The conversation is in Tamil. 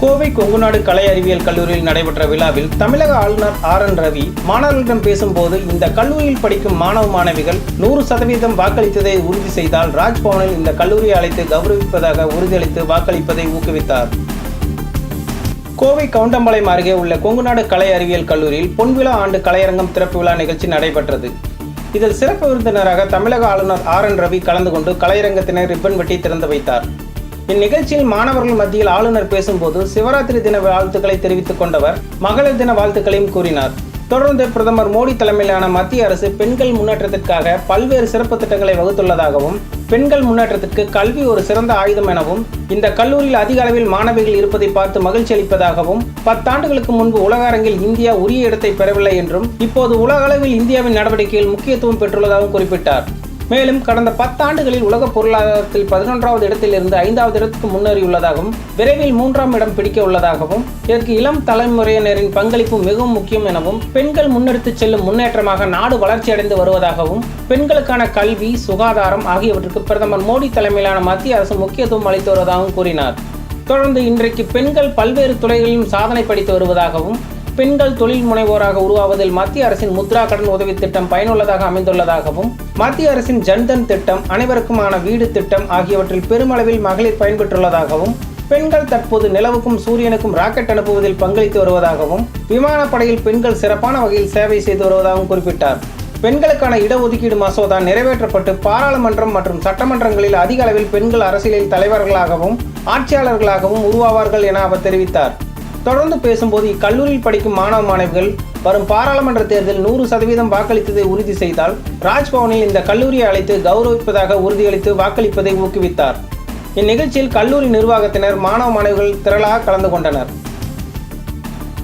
கோவை கொங்குநாடு கலை அறிவியல் கல்லூரியில் நடைபெற்ற விழாவில் தமிழக ஆளுநர் ஆர் என் ரவி மாணவர்களிடம் பேசும்போது இந்த கல்லூரியில் படிக்கும் மாணவ மாணவிகள் நூறு சதவீதம் வாக்களித்ததை உறுதி செய்தால் ராஜ்பவனில் இந்த கல்லூரியை அழைத்து கௌரவிப்பதாக உறுதியளித்து வாக்களிப்பதை ஊக்குவித்தார். கோவை கவுண்டம்பாளையம் அருகே உள்ள கொங்குநாடு கலை அறிவியல் கல்லூரியில் பொன்விழா ஆண்டு கலையரங்கம் திறப்பு விழா நிகழ்ச்சி நடைபெற்றது. இதில் சிறப்பு விருந்தினராக தமிழக ஆளுநர் ஆர் என் ரவி கலந்து கொண்டு கலையரங்கத்தினை ரிப்பன் வெட்டி திறந்து வைத்தார். இந்நிகழ்ச்சியில் மாணவர்கள் மத்தியில் ஆளுநர் பேசும்போது சிவராத்திரி தின வாழ்த்துக்களை தெரிவித்துக் கொண்டவர் மகளிர் தின வாழ்த்துக்களையும் கூறினார். தொடர்ந்து பிரதமர் மோடி தலைமையிலான மத்திய அரசு பெண்கள் முன்னேற்றத்திற்காக பல்வேறு சிறப்பு திட்டங்களை வகுத்துள்ளதாகவும் பெண்கள் முன்னேற்றத்திற்கு கல்வி ஒரு சிறந்த ஆயுதம் எனவும் இந்த கல்லூரியில் அதிக அளவில் மாணவிகள் இருப்பதை பார்த்து மகிழ்ச்சி அளிப்பதாகவும் பத்தாண்டுகளுக்கு முன்பு உலக அரங்கில் இந்தியா உரிய இடத்தை பெறவில்லை என்றும் இப்போது உலக அளவில் இந்தியாவின் நடவடிக்கையில் முக்கியத்துவம் பெற்றுள்ளதாகவும் குறிப்பிட்டார். மேலும் கடந்த பத்தாண்டுகளில் உலக பொருளாதாரத்தில் பதினொன்றாவது இடத்திலிருந்து ஐந்தாவது இடத்துக்கு முன்னேறியுள்ளதாகவும் விரைவில் மூன்றாம் இடம் பிடிக்க உள்ளதாகவும் இதற்கு இளம் தலைமுறையினரின் பங்களிப்பு மிகவும் முக்கியம் எனவும் பெண்கள் முன்னெடுத்துச் செல்லும் முன்னேற்றமாக நாடு வளர்ச்சியடைந்து வருவதாகவும் பெண்களுக்கான கல்வி சுகாதாரம் ஆகியவற்றுக்கு பிரதமர் மோடி தலைமையிலான மத்திய அரசு முக்கியத்துவம் அளித்து வருவதாகவும் கூறினார். தொடர்ந்து இன்றைக்கு பெண்கள் பல்வேறு துறைகளிலும் சாதனை படித்து வருவதாகவும் பெண்கள் தொழில் முனைவோராக உருவாவதில் மத்திய அரசின் முத்ரா கடன் உதவி திட்டம் பயனுள்ளதாக அமைந்துள்ளதாகவும் மத்திய அரசின் ஜன்தன் திட்டம் அனைவருக்குமான வீடு திட்டம் ஆகியவற்றில் பெருமளவில் மகளிர் பயன்பெற்றுள்ளதாகவும் பெண்கள் தற்போது நிலவுக்கும் சூரியனுக்கும் ராக்கெட் அனுப்புவதில் பங்களித்து வருவதாகவும் விமானப்படையில் பெண்கள் சிறப்பான வகையில் சேவை செய்து வருவதாகவும் குறிப்பிட்டார். பெண்களுக்கான இடஒதுக்கீடு மசோதா நிறைவேற்றப்பட்டு பாராளுமன்றம் மற்றும் சட்டமன்றங்களில் அதிக அளவில் பெண்கள் அரசியலில் தலைவர்களாகவும் ஆட்சியாளர்களாகவும் உருவாவார்கள் என அவர் தெரிவித்தார். தொடர்ந்து பேசும்போது இக்கல்லூரியில் படிக்கும் மாணவ மாணவிகள் வரும் பாராளுமன்ற தேர்தலில் நூறு சதவீதம் வாக்களித்ததை உறுதி செய்தால் ராஜ்பவனில் இந்த கல்லூரியை அழைத்து கௌரவிப்பதாக உறுதியளித்து வாக்களிப்பதை ஊக்குவித்தார். இந்நிகழ்ச்சியில் கல்லூரி நிர்வாகத்தினர் மாணவ மாணவிகள் திரளாக கலந்து கொண்டனர்.